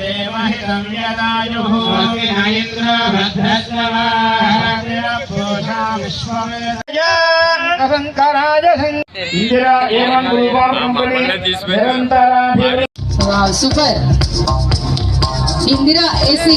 దేవహితం యదాయుః ఇంద్ర భద్రస్రవాయ Indira A one group of company నిరంతరాభివృద్ధి wow super Indira AC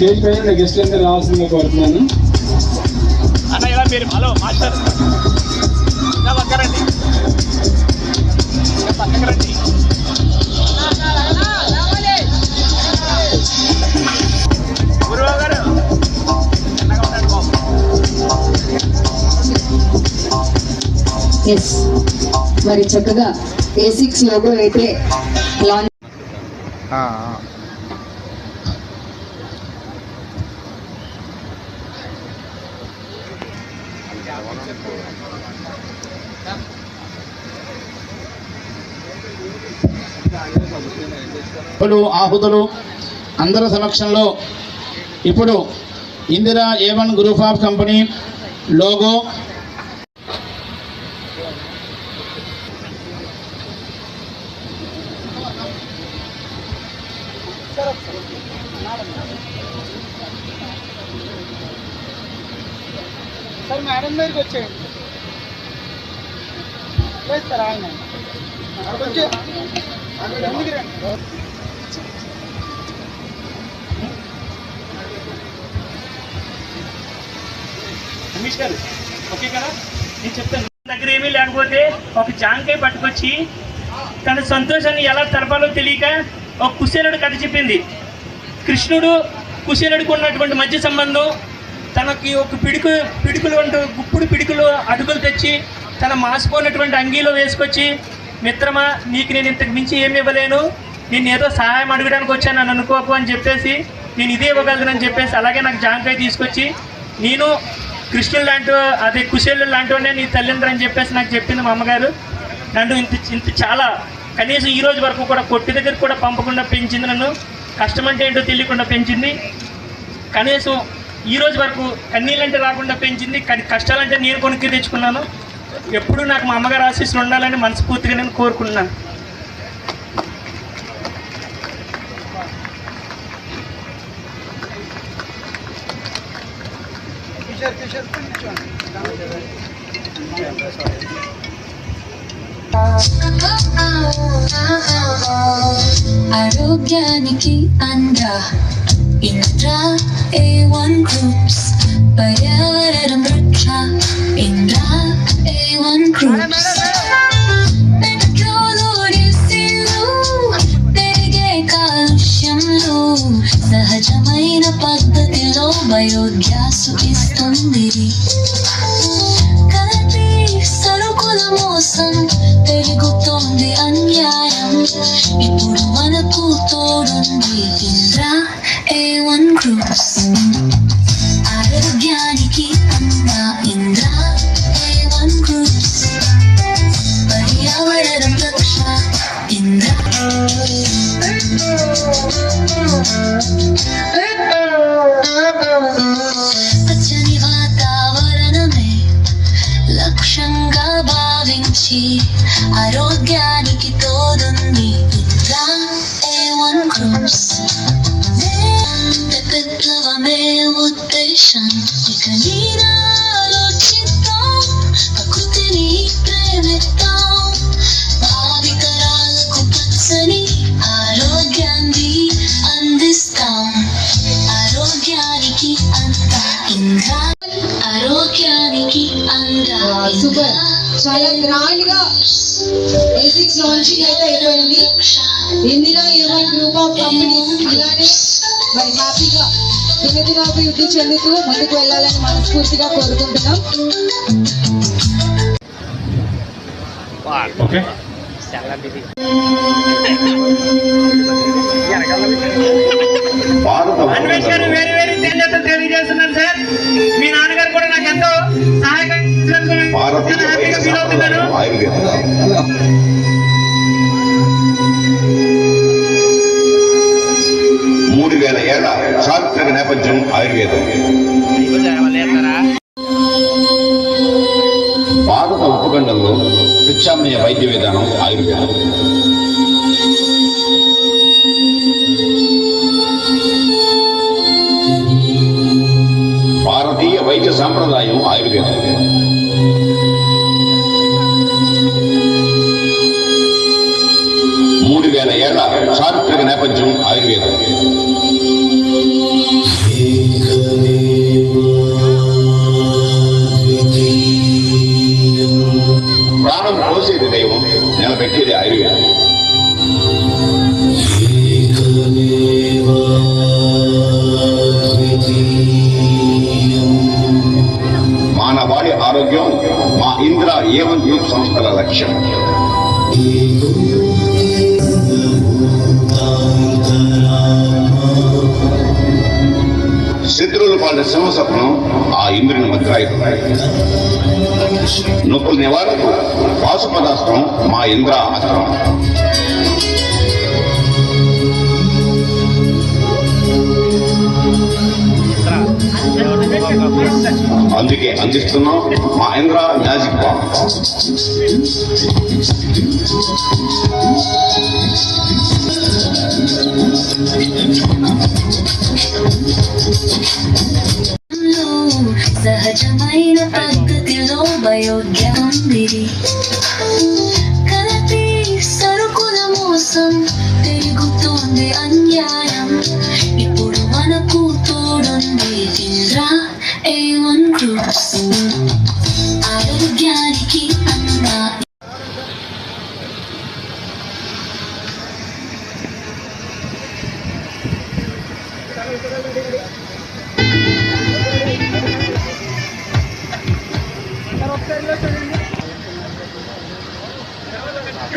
stage పైన guest అందరు రావాల్సిందిగా కోరుతున్నాను. అన్న ఇలా మీరు హలో మాస్టర్. పక్కరండి. గురువు గారు ఎస్ మరి చక్కగా ఏ సిక్స్ లోగో అయితే లాంచ్ ఇప్పుడు ఆహుతులు అందరి సమక్షంలో ఇప్పుడు Indira A one group of company logo sir madam దగ్గరికి వచ్చేయండి. లేదు సార్ ఆయన కొంచెం రమేష్ గారు ఓకే కదా? నేను చెప్తాను. దగ్గర ఏమీ లేకపోతే ఒక జాంకాయ పట్టుకొచ్చి తన సంతోషాన్ని ఎలా తెలపాలో తెలియక ఒక కుశేలుడు కథ చెప్పింది. కృష్ణుడు కుశేలుడికి ఉన్నటువంటి మధ్య సంబంధం తనకి ఒక పిడుకు పిడుకులు అంటూ గుప్పుడు పిడుకులు అడుగులు తెచ్చి తన మాసిపోయినటువంటి అంగీలో వేసుకొచ్చి మిత్రమా నీకు నేను ఇంతకు మించి ఏమి ఇవ్వలేను. నేను ఏదో సహాయం అడగడానికి వచ్చాను నన్ను అనుకోకు అని చెప్పేసి నేను ఇదే ఇవ్వగలను చెప్పేసి అలాగే నాకు జాంకాయ తీసుకొచ్చి నేను కృష్ణుడు లాంటి అదే కుశేలు లాంటి నీ తల్లిదండ్రులు అని చెప్పేసి నాకు చెప్పింది మా అమ్మగారు. నన్ను ఇంత ఇంత చాలా కనీసం ఈ రోజు వరకు కూడా కొట్టి దగ్గరకు కూడా పంపకుండా పెంచింది నన్ను. కష్టం అంటే ఏంటో తెలియకుండా పెంచింది. కనీసం ఈ రోజు వరకు కన్నీళ్ళంటే రాకుండా పెంచింది. కానీ కష్టాలంటే నేను కొనుక్కి తెచ్చుకున్నాను. ఎప్పుడూ నాకు మా అమ్మగారు ఆశీస్సులు ఉండాలని మనస్ఫూర్తిగా నేను కూర్చోండి. ఆరోగ్యానికి అంద ఇంద్ర ఏ వన్ గ్రూప్స్ పర్యావరణం రక్ష Indra A one groups super. చాలా గ్రాండ్గా ఏ సిక్స్ లాంచింగ్ అయితే అయిపోయింది. Indira A one group of companies ఇలానే మరి హ్యాపీగా దినదినాభివృద్ధి చెందుతూ ముందుకు వెళ్ళాలని మనస్ఫూర్తిగా కోరుకుంటున్నాం. ఓకే. అన్వేష్ గారు వేరే వేరే ధన్యత తెలియజేస్తున్నారు సార్. మీ నాన్నగారు కూడా నాకు ఎంతో సహాయకం భారతీయ సాంప్రదాయం ఆయుర్వేద మూడు వేల ఏళ్ళ చారిత్రక నేపథ్యం ఆయుర్వేదం భారత ఉపఖండంలో ప్రత్యామ్నాయ వైద్య విధానం ఆయుర్వేదం. ప్రపంచం ఆయుర్వేదం. ప్రాణం పోసేది దైవం నిలబెట్టేది ఆయుర్వేదం. మానవాడి ఆరోగ్యం మా ఇంద్ర ఏవన్ గ్రూప్ సంస్థల లక్ష్యం. శత్రువులు వాళ్ళ సింహస్వప్నం ఆ ఇంద్రుని ముద్రాయుధం నొప్పుల నివారణకు పాశుపదాస్త్రం మా ఇంద్ర అస్త్రం అందుకే అందిస్తున్నాం మా ఇంద్ర మ్యాజిక్ బాంబ్. సహజమైన పద్ధతిలో బయోగ్యాన్ని కలపి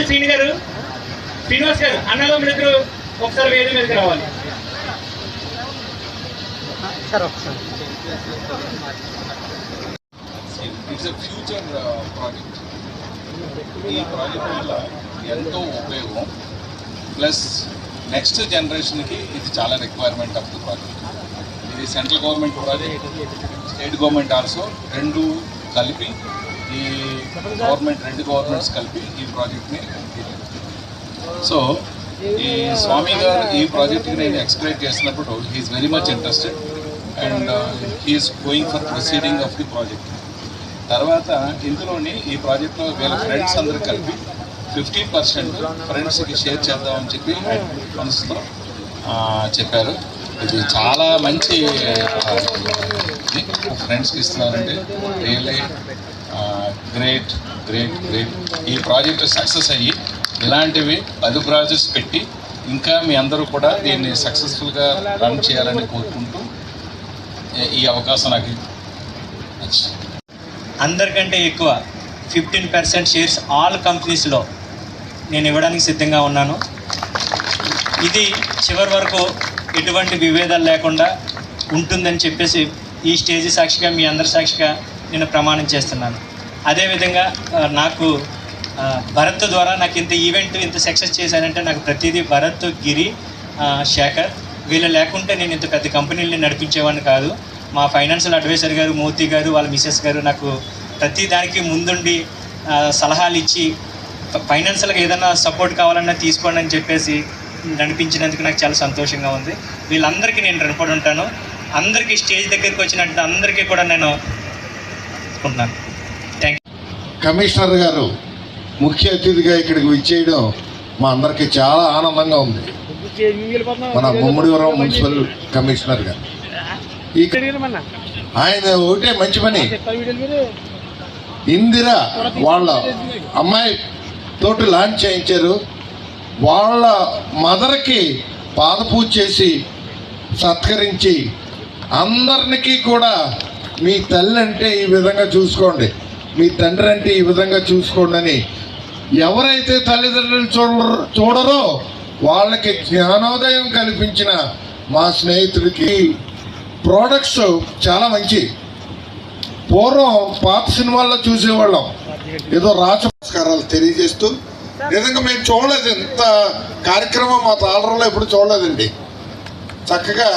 శ్రీని గారు శ్రీనివాస్ గారు అన్నదమ్ములు ఇద్దరు ఒకసారి వేరే మీదకి రావాలి. ఇట్స్ ఎ ఫ్యూచర్ ప్రాజెక్ట్ ఈ ప్రాజెక్ట్ వల్ల ఎంతో ఉపయోగం. ప్లస్ నెక్స్ట్ జనరేషన్కి ఇది చాలా రిక్వైర్మెంట్ ఆఫ్ ది ప్రాజెక్ట్ ఇది central government project state government also రెండు కలిపి ఈ గవర్నమెంట్ రెండు గవర్నమెంట్స్ కలిపి ఈ ప్రాజెక్ట్ని సో ఈ స్వామి గారు ఈ ప్రాజెక్ట్కి నేను ఎక్స్ప్లెయిన్ చేసినప్పుడు he's very much interested and he's going for proceeding of the project తర్వాత ఇందులోని ఈ ప్రాజెక్ట్లో వీళ్ళ ఫ్రెండ్స్ అందరూ కలిపి ఫిఫ్టీ పర్సెంట్ ఫ్రెండ్స్కి షేర్ చేద్దామని చెప్పి మనసులో చెప్పారు. ఇది చాలా మంచి ఫ్రెండ్స్కి ఇస్తున్నారండి. రియల్లీ గ్రేట్ గ్రేట్ గ్రేట్ ఈ ప్రాజెక్ట్ సక్సెస్ అయ్యి ఇలాంటివి పది ప్రాజెక్ట్స్ పెట్టి ఇంకా మీ అందరూ కూడా దీన్ని సక్సెస్ఫుల్గా రన్ చేయాలని కోరుకుంటూ ఈ- అవకాశం నాకు అందరికంటే ఎక్కువ ఫిఫ్టీన్ పర్సెంట్ షేర్స్ ఆల్ కంపెనీస్లో నేను ఇవ్వడానికి సిద్ధంగా ఉన్నాను. ఇది చివరి వరకు ఎటువంటి విభేదాలు లేకుండా ఉంటుందని చెప్పేసి ఈ స్టేజ్ సాక్షిగా మీ అందరి సాక్షిగా నేను ప్రమాణం చేస్తున్నాను. అదేవిధంగా నాకు భరత్ ద్వారా నాకు ఇంత ఈవెంట్ ఇంత సక్సెస్ చేశానంటే నాకు ప్రతిదీ భరత్ గిరి శేఖర్ వీళ్ళు లేకుంటే నేను ఇంత పెద్ద కంపెనీని నడిపించేవాడిని కాదు. మా ఫైనాన్షియల్ అడ్వైజర్ గారు మూర్తి గారు వాళ్ళ మిసెస్ గారు నాకు ప్రతి దానికి ముందుండి సలహాలు ఇచ్చి ఫైనాన్షియల్గా ఏదైనా సపోర్ట్ కావాలన్నా తీసుకోండి అని చెప్పేసి నడిపించినందుకు నాకు చాలా సంతోషంగా ఉంది. వీళ్ళందరికీ నేను రుణపడి ఉంటాను. అందరికీ స్టేజ్ దగ్గరికి వచ్చినట్టు అందరికీ కూడా నేను అనుకుంటున్నాను థ్యాంక్ కమిషనర్ గారు ముఖ్య అతిథిగా ఇక్కడికి విచ్చేయడం మా అందరికి చాలా ఆనందంగా ఉంది. మన ముమ్మడివరం మున్సిపల్ కమిషనర్ గారు. ఆయన ఒకటే మంచి పని. ఇందిరా వాళ్ళ అమ్మాయి తోటి లాంచ్ చేయించారు. వాళ్ళ మదర్కి పాదపూజ చేసి సత్కరించి అందరికీ కూడా మీ తల్లి అంటే ఈ విధంగా చూసుకోండి. మీ తండ్రి అంటే ఈ విధంగా చూసుకోండి అని ఎవరైతే తల్లిదండ్రులు చూడరు చూడరో వాళ్ళకి జ్ఞానోదయం కల్పించిన మా స్నేహితుడికి ప్రోడక్ట్స్ చాలా మంచి. పూర్వం పాత సినిమాల్లో చూసేవాళ్ళం. ఏదో రాచ తెలియజేస్తూ నిజంగా మేము చూడలేదు ఇంత కార్యక్రమం మా తాళరంలో ఎప్పుడు చూడలేదండి. చక్కగా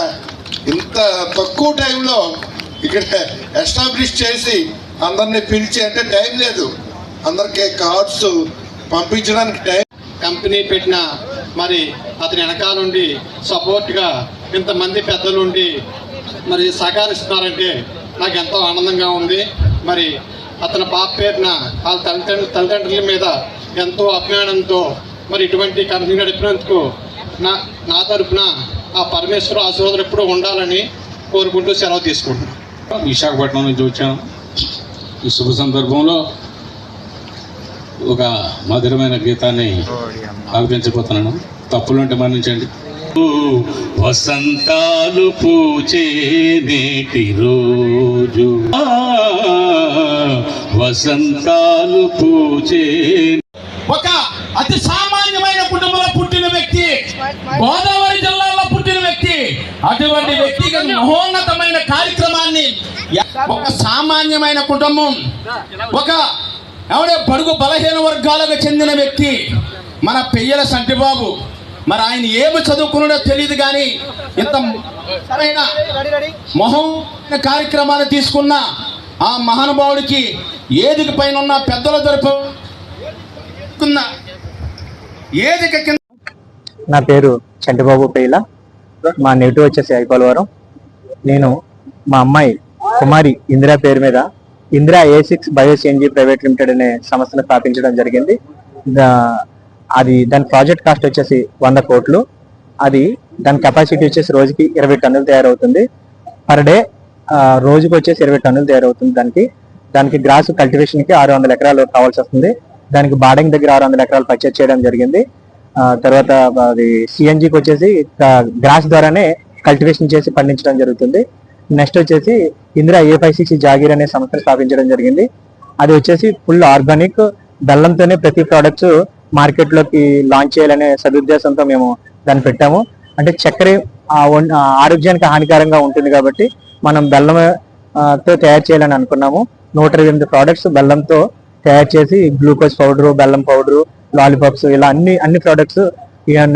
ఇంత తక్కువ టైంలో ఇక్కడ ఎస్టాబ్లిష్ చేసి అందరినీ పిలిచి అంటే టైం లేదు. అందరికీ కార్డ్స్ పంపించడానికి టైం కంపెనీ పెట్టిన మరి అతని వెనకాలండి సపోర్ట్గా ఇంతమంది పెద్దలు ఉండి మరి సహకరిస్తున్నారంటే నాకు ఎంతో ఆనందంగా ఉంది. మరి అతని పాప పేరున వాళ్ళ తల్లిదండ్రుల తల్లిదండ్రుల మీద ఎంతో అభిమానంతో మరి ఇటువంటి కంపెనీ నడిపినందుకు నా నా తరపున ఆ పరమేశ్వర ఆశీర్వాదం ఎప్పుడూ ఉండాలని కోరుకుంటూ సెలవు తీసుకుంటున్నాను. విశాఖపట్నం నుంచి వచ్చాను ఈ శుభ సందర్భంలో ఒక మధురమైన గీతాన్ని ఆలపించబోతున్నాను తప్పులుంటే మరణించండి. వసంతాలు పూచే నేటి రోజు. వసంతాలు పూచే ఒక అతి సామాన్యమైన కుటుంబంలో పుట్టిన వ్యక్తి గోదావరి జిల్లాలో పుట్టిన వ్యక్తి అటువంటి వ్యక్తికి మహోన్నతమైన కార్యక్రమాన్ని ఒక సామాన్యమైన కుటుంబం ఒక ఎవడే బడుగు బలహీన వర్గాలకు చెందిన వ్యక్తి మన పెయ్యల సంటిబాబు. మరి ఆయన ఏమి చదువుకున్నాడో తెలియదు కానీ ఇంత ముఖ్యమైన మొహం కార్యక్రమాలు తీసుకున్న ఆ మహానుభావుడికి ఏదికి పైన ఉన్న పెద్దల తరపు కింద ఏదిక కింద నా పేరు చంటిబాబు పేల. మా నెగిటివ్ వచ్చేసి ఐపోలవరం. నేను మా అమ్మాయి కుమారి ఇందిరా పేరు మీద Indira A six bio CNG private limited అనే సంస్థను స్థాపించడం జరిగింది. అది దాని ప్రాజెక్ట్ కాస్ట్ వచ్చేసి వంద కోట్లు. అది దాని కెపాసిటీ వచ్చేసి రోజుకి ఇరవై టన్నులు తయారవుతుంది. పర్ డే రోజుకి వచ్చేసి ఇరవై టన్నులు తయారవుతుంది దానికి. దానికి గ్రాస్ కల్టివేషన్కి ఆరు వందల ఎకరాలు కావాల్సి వస్తుంది. దానికి బాడింగ్ దగ్గర ఆరు వందల ఎకరాలు పర్చేజ్ చేయడం జరిగింది. తర్వాత అది సిఎన్జికి వచ్చేసి గ్రాస్ ద్వారానే కల్టివేషన్ చేసి పండించడం జరుగుతుంది. నెక్స్ట్ వచ్చేసి Indira A five six jaggery అనే సంస్థను స్థాపించడం జరిగింది. అది వచ్చేసి ఫుల్ ఆర్గానిక్ బెల్లంతోనే ప్రతి ప్రోడక్ట్స్ మార్కెట్లోకి లాంచ్ చేయాలనే సదుద్దేశంతో మేము దాన్ని పెట్టాము. అంటే చక్కెర ఆరోగ్యానికి హానికరంగా ఉంటుంది కాబట్టి మనం బెల్లం తో తయారు చేయాలని అనుకున్నాము. నూట ఇరవై ఎనిమిది ప్రోడక్ట్స్ బెల్లంతో తయారు చేసి గ్లూకోజ్ పౌడరు బెల్లం పౌడరు లాలీపాప్స్ ఇలా అన్ని అన్ని ప్రోడక్ట్స్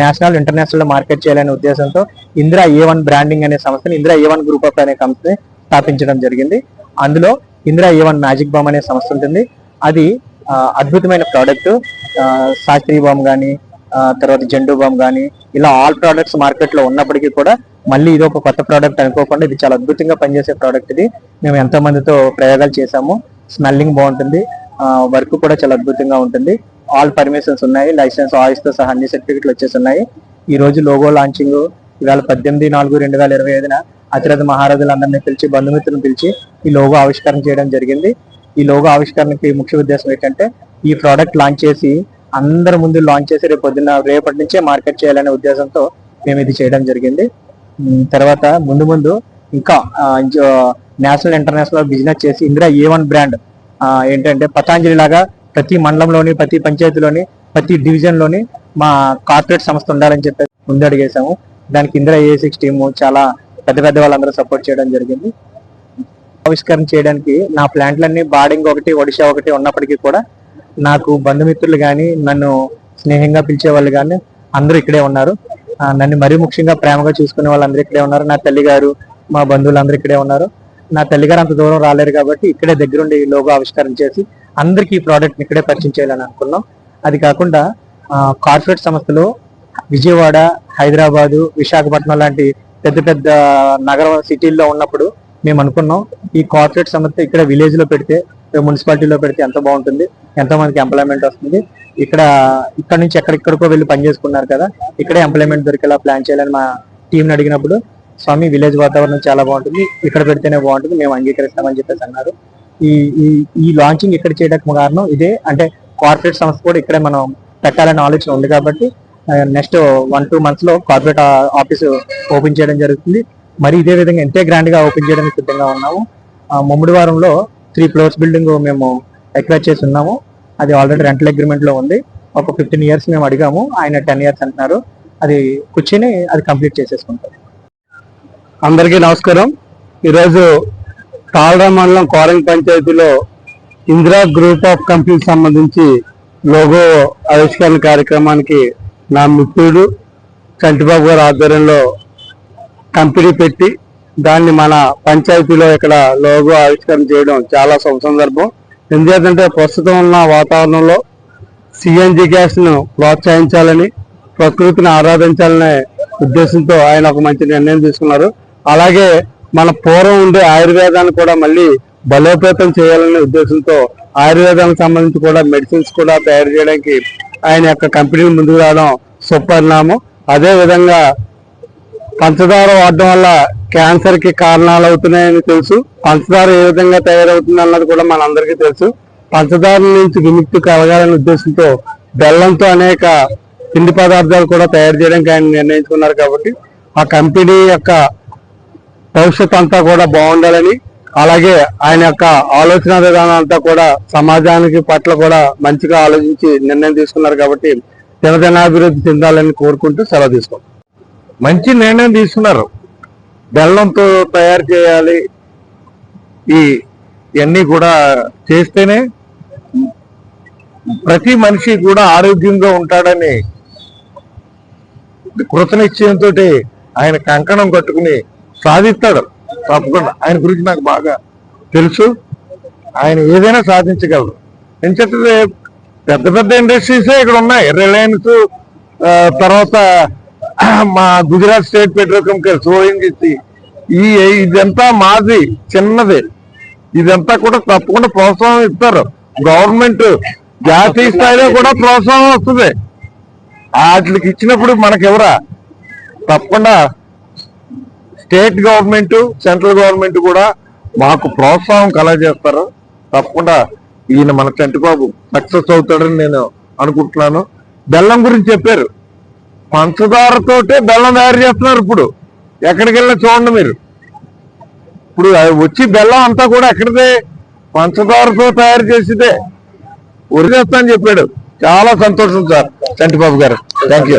నేషనల్ ఇంటర్నేషనల్ మార్కెట్ చేయాలనే ఉద్దేశంతో ఇందిరా ఏ వన్ బ్రాండింగ్ అనే సంస్థని Indira A one group of అనే సంస్థని స్థాపించడం జరిగింది. అందులో Indira A one magic balm అనే సంస్థ ఉంటుంది. అది అద్భుతమైన ప్రోడక్ట్ శాస్త్రీ బామ్ కానీ తర్వాత జెండు బామ్ కానీ ఇలా ఆల్ ప్రోడక్ట్స్ మార్కెట్లో ఉన్నప్పటికీ కూడా మళ్ళీ ఇది ఒక కొత్త ప్రోడక్ట్ అనుకోకుండా ఇది చాలా అద్భుతంగా పనిచేసే ప్రోడక్ట్ ఇది. మేము ఎంతో మందితో ప్రయోగాలు చేశాము. స్మెల్లింగ్ బాగుంటుంది. వర్క్ కూడా చాలా అద్భుతంగా ఉంటుంది. ఆల్ పర్మిషన్స్ ఉన్నాయి. లైసెన్స్ ఆయిల్స్తో సహా అన్ని సర్టిఫికెట్లు వచ్చేసి ఉన్నాయి ఈ రోజు లోగో లాంచింగ్ ఇవాళ పద్దెనిమిది నాలుగు రెండు వేల ఇరవై ఐదున అతిరథ మహారాజులందరినీ పిలిచి బంధుమిత్రులను పిలిచి ఈ లోగో ఆవిష్కరణ చేయడం జరిగింది. ఈ లోగో ఆవిష్కరణకి ముఖ్య ఉద్దేశం ఏంటంటే ఈ ప్రోడక్ట్ లాంచ్ చేసి అందరి ముందు లాంచ్ చేసి రేపు పొద్దున్న రేపటి నుంచే మార్కెట్ చేయాలనే ఉద్దేశంతో మేము ఇది చేయడం జరిగింది. తర్వాత ముందు ముందు ఇంకా నేషనల్ ఇంటర్నేషనల్ బిజినెస్ చేసి ఇందిరా ఏ వన్ బ్రాండ్ ఏంటంటే పతాంజలి లాగా ప్రతి మండలంలోని ప్రతి పంచాయతీలోని ప్రతి డివిజన్లోని మా కార్పొరేట్ సంస్థ ఉండాలని చెప్పి ముందడిగేసాము. దానికి ఇందిరా ఏ సిక్స్ టీము చాలా పెద్ద పెద్ద వాళ్ళందరూ సపోర్ట్ చేయడం జరిగింది. ఆవిష్కరణ చేయడానికి నా ప్లాంట్లన్నీ బాడింగ్ ఒకటి ఒడిషా ఒకటి ఉన్నప్పటికీ కూడా నాకు బంధుమిత్రులు కానీ నన్ను స్నేహంగా పిలిచే వాళ్ళు కానీ అందరూ ఇక్కడే ఉన్నారు. నన్ను మరీ ముఖ్యంగా ప్రేమగా చూసుకునే వాళ్ళందరూ ఇక్కడే ఉన్నారు. నా తల్లి గారు మా బంధువులందరూ ఇక్కడే ఉన్నారు. నా తల్లి గారు అంత దూరం రాలేరు కాబట్టి ఇక్కడే దగ్గరుండి లోగో ఆవిష్కరణ చేసి అందరికీ ఈ ప్రోడక్ట్ ఇక్కడే పరిచయం చేయాలని అనుకున్నాం. అది కాకుండా కార్పొరేట్ సంస్థలు విజయవాడ హైదరాబాదు విశాఖపట్నం లాంటి పెద్ద పెద్ద నగర సిటీల్లో ఉన్నప్పుడు మేము అనుకున్నాం. ఈ కార్పొరేట్ సంస్థ ఇక్కడ విలేజ్లో పెడితే మున్సిపాలిటీలో పెడితే ఎంత బాగుంటుంది ఎంతో మందికి ఎంప్లాయ్మెంట్ వస్తుంది. ఇక్కడ ఇక్కడ నుంచి ఎక్కడెక్కడికో వెళ్ళి పని చేసుకున్నారు కదా ఇక్కడే ఎంప్లాయ్మెంట్ దొరికేలా ప్లాన్ చేయాలని మా టీంని అడిగినప్పుడు స్వామి విలేజ్ వాతావరణం చాలా బాగుంటుంది ఇక్కడ పెడితేనే బాగుంటుంది మేము అంగీకరిస్తామని చెప్పేసి అన్నారు. ఈ ఈ ఈ లాంచింగ్ ఇక్కడ చేయడానికి కారణం ఇదే. అంటే కార్పొరేట్ సంస్థ కూడా ఇక్కడే మనం పెట్టాలనే ఆలోచన ఉంది కాబట్టి నెక్స్ట్ వన్ టూ మంత్స్లో కార్పొరేట్ ఆఫీస్ ఓపెన్ చేయడం జరుగుతుంది. మరి ఇదే విధంగా ఎంతే గ్రాండ్గా ఓపెన్ చేయడానికి సిద్ధంగా ఉన్నాము. ఆ, ముమ్మిడివారంలో త్రీ ఫ్లోర్స్ బిల్డింగ్ మేము ఎక్వైర్ చేసి ఉన్నాము. అది ఆల్రెడీ రెంటల్ అగ్రిమెంట్లో ఉంది. ఒక ఫిఫ్టీన్ ఇయర్స్ మేము అడిగాము. ఆయన టెన్ ఇయర్స్ అంటున్నారు. అది కూర్చొని అది కంప్లీట్ చేసేసుకుంటాం అందరికీ నమస్కారం. ఈరోజు తాళరా మండలం కోరంగ్ పంచాయతీలో ఇందిరా గ్రూప్ ఆఫ్ కంపెనీకి సంబంధించి లోగో ఆవిష్కరణ కార్యక్రమానికి నా మిత్రుడు చంటిబాబు గారి ఆధ్వర్యంలో కంపెనీ పెట్టి దాన్ని మన పంచాయతీలో ఇక్కడ లోగో ఆవిష్కరణ చేయడం చాలా సందర్భం. ఎందుకంటే ప్రస్తుతం ఉన్న వాతావరణంలో సిఎన్జి గ్యాస్ను ప్రోత్సహించాలని ప్రకృతిని ఆరాధించాలనే ఉద్దేశంతో ఆయన ఒక మంచి నిర్ణయం తీసుకున్నారు. అలాగే మన పూర్వం ఉండే ఆయుర్వేదాన్ని కూడా మళ్ళీ బలోపేతం చేయాలనే ఉద్దేశంతో ఆయుర్వేదానికి సంబంధించి కూడా మెడిసిన్స్ కూడా తయారు చేయడానికి ఆయన యొక్క కంపెనీలు ముందుకు రావడం సుపరిణామం. అదే విధంగా పంచదార వాడడం వల్ల క్యాన్సర్కి కారణాలు అవుతున్నాయని తెలుసు. పంచదార ఏ విధంగా తయారవుతుంది అన్నది కూడా మనందరికీ తెలుసు. పంచదార నుంచి విముక్తి కలగాలనే ఉద్దేశంతో బెల్లంతో అనేక పిండి పదార్థాలు కూడా తయారు చేయడానికి ఆయన నిర్ణయించుకున్నారు కాబట్టి ఆ కంపెనీ యొక్క భవిష్యత్ అంతా కూడా బాగుండాలని అలాగే ఆయన యొక్క ఆలోచన విధానం అంతా కూడా సమాజానికి పట్ల కూడా మంచిగా ఆలోచించి నిర్ణయం తీసుకున్నారు కాబట్టి జనజనాభివృద్ధి చెందాలని కోరుకుంటూ సెలవు తీసుకోండి మంచి నిర్ణయం తీసుకున్నారు. బెల్లంతో తయారు చేయాలి. ఈ ఇవన్నీ కూడా చేస్తేనే ప్రతి మనిషి కూడా ఆరోగ్యంగా ఉంటాడని కృతనిశ్చయంతో ఆయన కంకణం కట్టుకుని సాధిస్తాడు. తప్పకుండా. ఆయన గురించి నాకు బాగా తెలుసు. ఆయన ఏదైనా సాధించగలరు. ఎందుకంటే పెద్ద పెద్ద ఇండస్ట్రీసే ఇక్కడ ఉన్నాయి. రిలయన్స్ తర్వాత మా గుజరాత్ స్టేట్ పెట్రోకెమికల్స్ ఓఎన్జిసి ఈ ఇదంతా మాది చిన్నది. ఇదంతా కూడా తప్పకుండా ప్రోత్సాహం ఇస్తారు. గవర్నమెంట్ జాతీయ స్థాయిలో కూడా ప్రోత్సాహం వస్తుంది. వాటికి ఇచ్చినప్పుడు మనకెవరా తప్పకుండా స్టేట్ గవర్నమెంట్ సెంట్రల్ గవర్నమెంట్ కూడా మాకు ప్రోత్సాహం కలగజేస్తారు. తప్పకుండా ఈయన మన చంటిబాబు సక్సెస్ అవుతాడని నేను అనుకుంటున్నాను. బెల్లం గురించి చెప్పారు. పంచదారతోటే బెల్లం తయారు చేస్తున్నారు ఇప్పుడు. ఎక్కడికి వెళ్ళినా చూడండి మీరు. ఇప్పుడు అది వచ్చి బెల్లం అంతా కూడా ఎక్కడిదే? పంచదారతో తయారు చేసిదే. ఉరిచేస్తా అని చెప్పాడు. చాలా సంతోషం సార్. చంటిబాబు గారు. Thank you